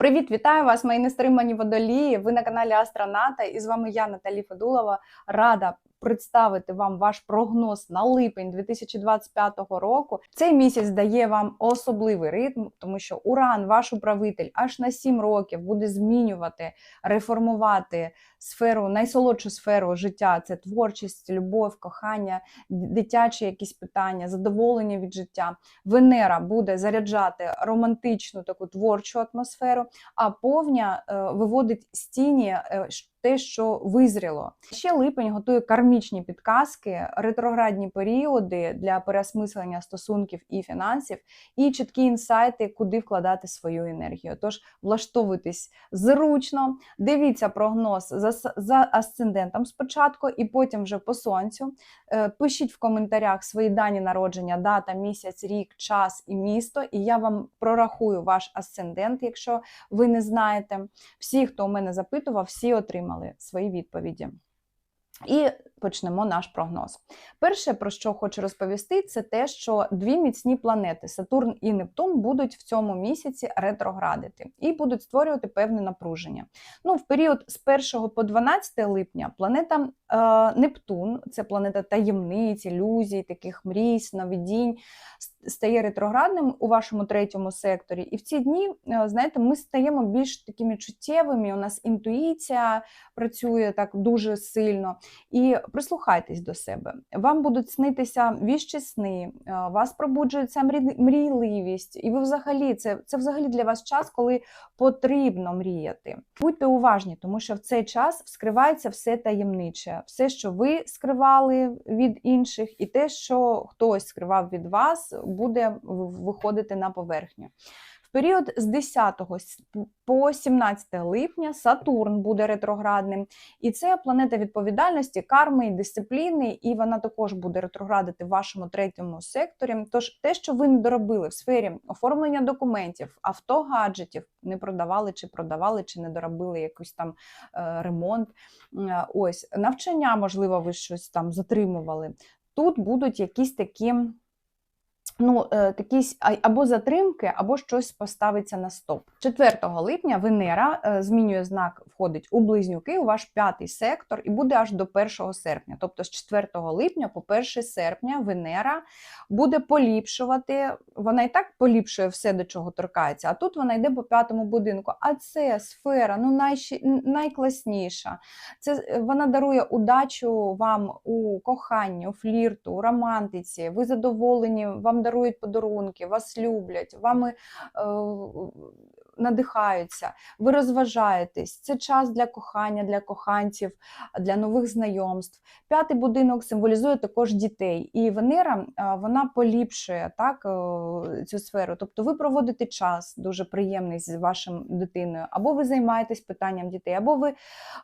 Привіт, вітаю вас, мої нестримані водолії. Ви на каналі Астроната, і з вами я, Наталі Федулова, рада представити вам ваш прогноз на липень 2025 року. Цей місяць дає вам особливий ритм, тому що Уран, ваш управитель, аж на 7 років буде змінювати, реформувати сферу, найсолодшу сферу життя це творчість, любов, кохання, дитячі якісь питання, задоволення від життя. Венера буде заряджати романтичну таку творчу атмосферу, а повня е, виводить з тіні е, те, що визріло. Ще липень готує кармічні підказки, ретроградні періоди для переосмислення стосунків і фінансів, і чіткі інсайти, куди вкладати свою енергію. Тож влаштовуйтесь зручно, дивіться прогноз за, за асцендентом спочатку, і потім вже по сонцю. Е, Пишіть в коментарях свої дані народження, дата, місяць, рік, час і місто. І я вам прорахую ваш асцендент, якщо ви не знаєте. Всі, хто у мене запитував, всі отримали свої відповіді. І почнемо наш прогноз. Перше, про що хочу розповісти, це те, що дві міцні планети Сатурн і Нептун будуть в цьому місяці ретроградити і будуть створювати певне напруження. Ну, в період з 1 по 12 липня планета е, Нептун, це планета таємниць, ілюзій, таких мрій, сновидінь, стає ретроградним у вашому третьому секторі. І в ці дні, е, знаєте, ми стаємо більш такими чуттєвими. У нас інтуїція працює так дуже сильно. І прислухайтесь до себе. Вам будуть снитися віщі сни, е, вас пробуджується мрійливість, і ви взагалі це, це взагалі для вас час, коли потрібно мріяти. Будьте уважні, тому що в цей час вскривається все таємниче, все, що ви скривали від інших, і те, що хтось скривав від вас, буде виходити на поверхню. Період з 10 по 17 липня Сатурн буде ретроградним, і це планета відповідальності, карми і дисципліни, і вона також буде ретроградити в вашому третьому секторі. Тож те, що ви не доробили в сфері оформлення документів, авто, гаджетів, не продавали чи продавали, чи не доробили якийсь там е, ремонт. Е, ось навчання, можливо, ви щось там затримували. Тут будуть якісь такі ну, е, якісь або затримки, або щось поставиться на стоп. 4 липня Венера е, змінює знак, входить у близнюки, у ваш п'ятий сектор, і буде аж до 1 серпня. Тобто з 4 липня по 1 серпня Венера буде поліпшувати. Вона і так поліпшує все, до чого торкається. А тут вона йде по п'ятому будинку. А це сфера ну, най, найкласніша. Це е, Вона дарує удачу вам у коханні, флірту, романтиці. Ви задоволені, вам дарують подарунки, вас люблять, вами е, надихаються, ви розважаєтесь. Це час для кохання, для коханців, для нових знайомств. П'ятий будинок символізує також дітей, і Венера вона поліпшує так е, цю сферу. Тобто ви проводите час дуже приємний з вашим дитиною, або ви займаєтесь питанням дітей, або ви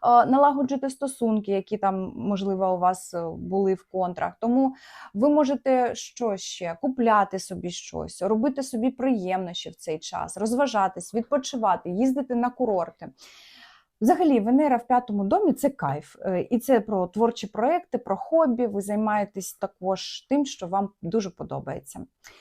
налагоджуєте стосунки, які там, можливо, у вас е, були в контрах. Тому ви можете що ще купляти собі щось, робити собі приємнощі в цей час, розважатись, відпочивати, їздити на курорти. Взагалі, Венера в п'ятому домі це кайф. Е, і це про творчі проекти, про хобі. Ви займаєтесь також тим, що вам дуже подобається.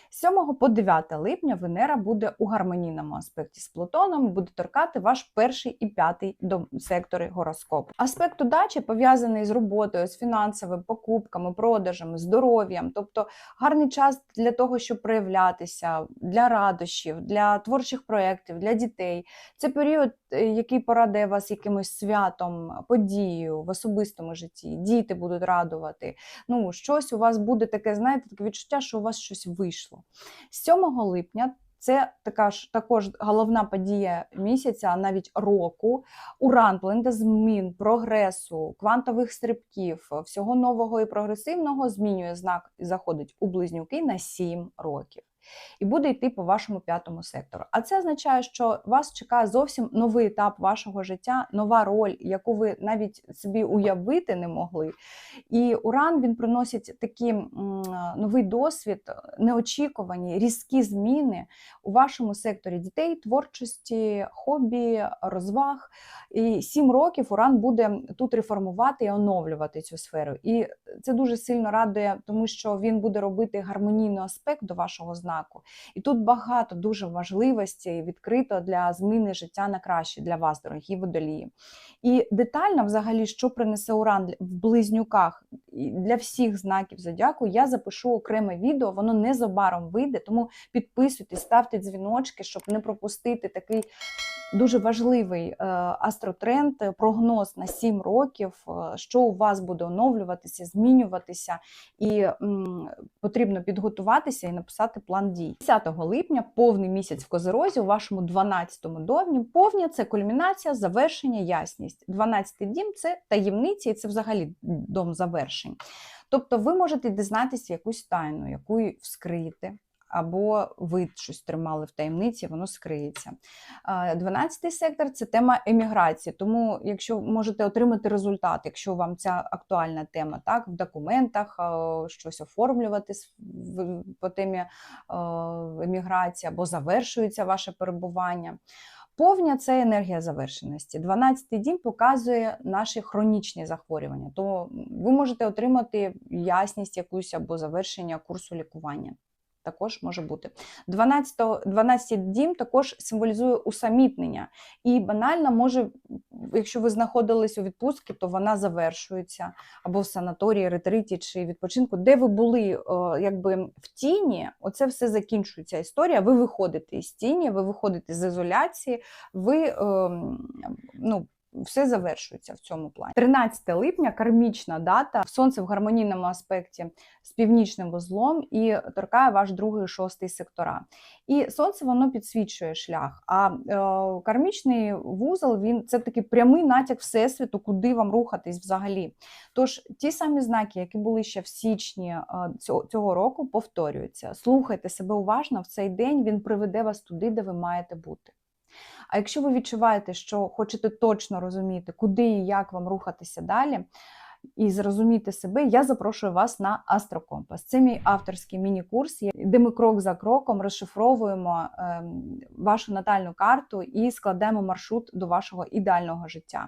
З 7 по 9 липня Венера буде у гармонійному аспекті з Плутоном, буде торкати ваш перший і п'ятий сектори гороскопу. Аспект удачі пов'язаний з роботою, з фінансовими покупками, продажами, здоров'ям, тобто гарний час для того, щоб проявлятися, для радощів, для творчих проєктів, для дітей. Це період, е, який порадує вас вас якимось святом, подією в особистому житті, діти будуть радувати. Ну, щось у вас буде таке, знаєте, таке відчуття, що у вас щось вийшло. 7 липня. Це така ж також головна подія місяця, а навіть року. Уран, планета змін, прогресу, квантових стрибків, всього нового і прогресивного змінює знак і заходить у близнюки на 7 років і буде йти по вашому п'ятому сектору. А це означає, що вас чекає зовсім новий етап вашого життя, нова роль, яку ви навіть собі уявити не могли. І Уран він приносить такий новий досвід, неочікувані, різкі зміни у вашому секторі дітей, творчості, хобі, розваг. І сім років Уран буде тут реформувати і оновлювати цю сферу. І це дуже сильно радує, тому що він буде робити гармонійний аспект до вашого знаку знаку. І тут багато дуже важливостей відкрито для зміни життя на краще для вас, дорогі водолії. І детально, взагалі, що принесе уран в близнюках для всіх знаків зодіаку, я запишу окреме відео, воно незабаром вийде, тому підписуйтесь, ставте дзвіночки, щоб не пропустити такий дуже важливий е, астротренд, прогноз на 7 років, е, що у вас буде оновлюватися, змінюватися, і потрібно підготуватися і написати план дій. 10 липня повний місяць в Козерозі у вашому 12-му домі. Повня це кульмінація, завершення, ясність. 12-й дім це таємниці, і це взагалі дом завершень. Тобто ви можете дізнатися якусь тайну, яку вскриєте або ви щось тримали в таємниці, воно скриється. 12-й сектор це тема еміграції. Тому, якщо можете отримати результат, якщо вам ця актуальна тема, так, в документах щось оформлювати по темі еміграції, або завершується ваше перебування. Повня це енергія завершеності. 12-й дім показує наші хронічні захворювання, то ви можете отримати ясність якусь або завершення курсу лікування також може бути. 12 12 дім також символізує усамітнення. І банально може, якщо ви знаходились у відпустці, то вона завершується або в санаторії, ретриті чи відпочинку, де ви були якби в тіні, оце все закінчується історія. Ви виходите із тіні, ви виходите з ізоляції, ви ем, ну, все завершується в цьому плані. 13 липня кармічна дата, сонце в гармонійному аспекті з північним вузлом і торкає ваш другий шостий сектора. І сонце воно підсвічує шлях. А е, кармічний вузол він це такий прямий натяк всесвіту, куди вам рухатись взагалі. Тож ті самі знаки, які були ще в січні е, цього, цього року, повторюються. Слухайте себе уважно в цей день, він приведе вас туди, де ви маєте бути. А якщо ви відчуваєте, що хочете точно розуміти, куди і як вам рухатися далі, і зрозуміти себе, я запрошую вас на Астрокомпас. Це мій авторський міні-курс, де ми крок за кроком розшифровуємо ем, вашу натальну карту і складемо маршрут до вашого ідеального життя.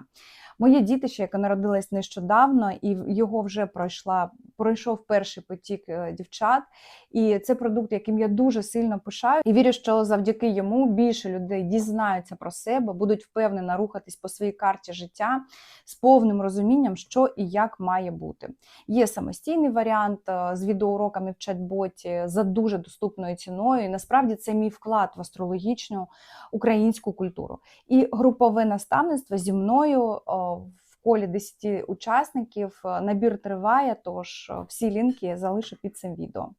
Моє дітище, яке народилось нещодавно, і його вже пройшла, пройшов перший потік е, дівчат. І це продукт, яким я дуже сильно пишаю. І вірю, що завдяки йому більше людей дізнаються про себе, будуть впевнено рухатись по своїй карті життя з повним розумінням, що і як має бути. Є самостійний варіант е, з відеоуроками в чат-боті за дуже доступною ціною. І насправді це мій вклад в астрологічну українську культуру. І групове наставництво зі мною в колі 10 учасників. Е, набір триває, тож е, всі лінки залишу під цим відео.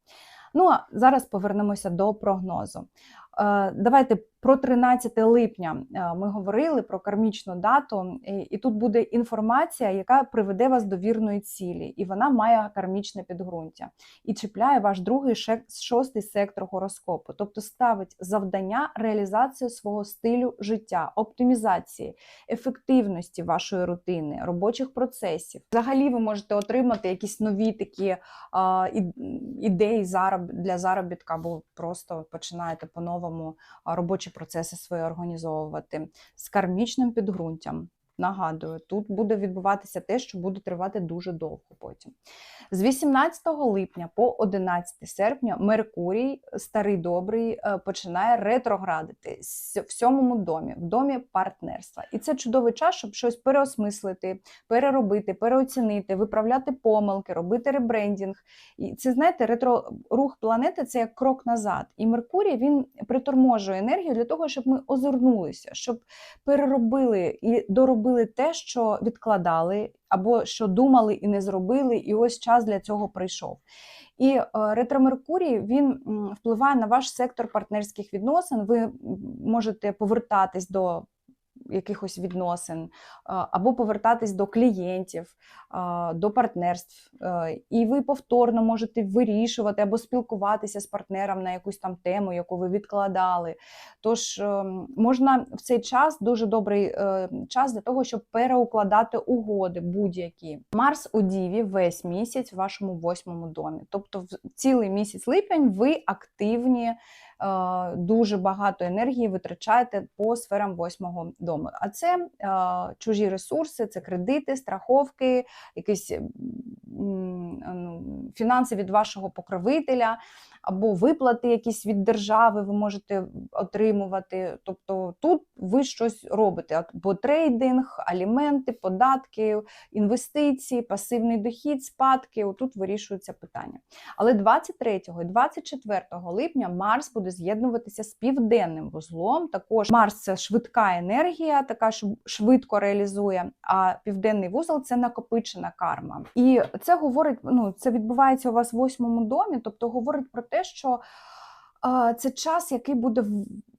Ну а зараз повернемося до прогнозу. Е, давайте про 13 липня е, ми говорили про кармічну дату, і тут буде інформація, яка приведе вас до вірної цілі, і вона має кармічне підґрунтя і чіпляє ваш другий шостий сектор гороскопу, тобто ставить завдання реалізації свого стилю життя, оптимізації, ефективності вашої рутини, робочих процесів. Взагалі, ви можете отримати якісь нові такі а, ідеї для заробітка, або просто починаєте по-новому робочі робочі процеси свої організовувати з кармічним підґрунтям. Нагадую, тут буде відбуватися те, що буде тривати дуже довго потім. З 18 липня по 11 серпня Меркурій, старий добрий, е, починає ретроградити в сьомому домі, в домі партнерства. І це чудовий час, щоб щось переосмислити, переробити, переоцінити, виправляти помилки, робити ребрендінг. І це, знаєте, ретро рух планети це як крок назад. І Меркурій він приторможує енергію для того, щоб ми озирнулися, щоб переробили і доробили робили те, що відкладали, або що думали і не зробили, і ось час для цього прийшов. І ретромеркурій він впливає на ваш сектор партнерських відносин. Ви можете повертатись до якихось відносин, або повертатись до клієнтів, до партнерств. Е, і ви повторно можете вирішувати або спілкуватися з партнером на якусь там тему, яку ви відкладали. Тож ем, можна в цей час дуже добрий е, час для того, щоб переукладати угоди будь-які. Марс у Діві весь місяць в вашому восьмому домі. Тобто, цілий місяць липень ви активні. Е, дуже багато енергії витрачаєте по сферам восьмого дому. А це е, чужі ресурси, це кредити, страховки, якісь ну, фінанси від вашого покровителя. Або виплати якісь від держави ви можете отримувати. Тобто тут ви щось робите, або трейдинг, аліменти, податки, інвестиції, пасивний дохід, спадки. Отут вирішуються питання. Але 23 і 24 липня Марс буде з'єднуватися з південним вузлом. Також Марс це швидка енергія, така що швидко реалізує. А південний вузол це накопичена карма. І це говорить: ну це відбувається у вас в восьмому домі, тобто говорить про те, що це час, який буде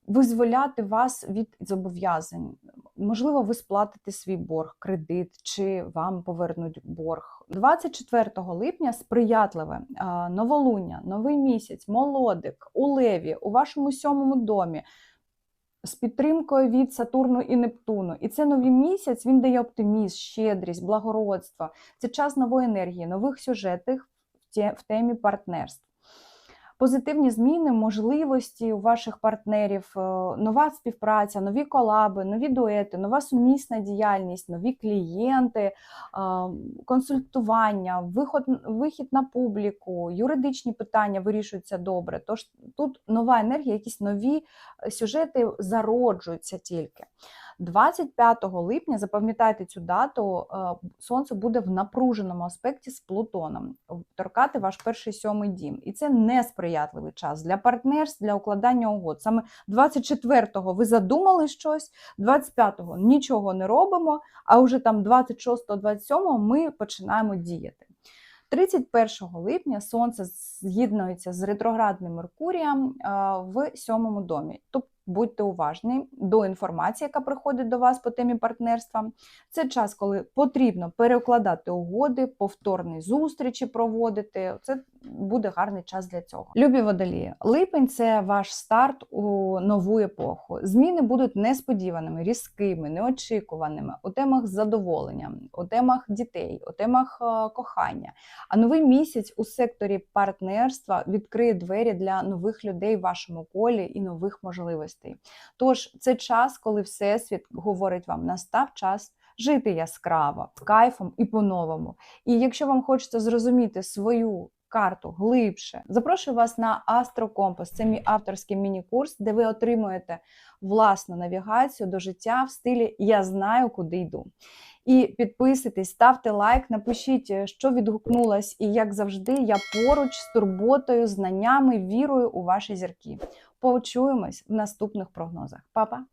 визволяти вас від зобов'язань. Можливо, ви сплатите свій борг, кредит, чи вам повернуть борг. 24 липня сприятливе новолуння, новий місяць, молодик у леві у вашому сьомому домі. З підтримкою від Сатурну і Нептуну. І це новий місяць він дає оптимізм, щедрість, благородство. Це час нової енергії, нових сюжетів в темі партнерств. Позитивні зміни, можливості у ваших партнерів, е, нова співпраця, нові колаби, нові дуети, нова сумісна діяльність, нові клієнти, е, консультування, виход, вихід на публіку, юридичні питання вирішуються добре. Тож тут нова енергія, якісь нові сюжети зароджуються тільки. 25 липня, запам'ятайте цю дату, е, сонце буде в напруженому аспекті з Плутоном, торкати ваш перший сьомий дім. І це несприятливий час для партнерств, для укладання угод. Саме 24-го ви задумали щось, 25-го нічого не робимо, а вже там 26-27 ми починаємо діяти. 31 липня сонце з'єднується з ретроградним Меркурієм е, в сьомому домі. Тобто будьте уважні до інформації, яка приходить до вас по темі партнерства. Це час, коли потрібно перекладати угоди, повторні зустрічі проводити. Це буде гарний час для цього. Любі водолії, липень це ваш старт у нову епоху. Зміни будуть несподіваними, різкими, неочікуваними у темах задоволення, у темах дітей, у темах е, кохання. А новий місяць у секторі партнерства відкриє двері для нових людей в вашому колі і нових можливостей. Тож це час, коли Всесвіт говорить вам, настав час. Жити яскраво, кайфом і по-новому. І якщо вам хочеться зрозуміти свою карту глибше, запрошую вас на Астрокомпас. Це мій авторський міні-курс, де ви отримуєте власну навігацію до життя в стилі Я знаю, куди йду. І підписуйтесь, ставте лайк, напишіть, е, що відгукнулось, і як завжди, я поруч з турботою, знаннями, вірою у ваші зірки. Почуємось в наступних прогнозах. Па-па!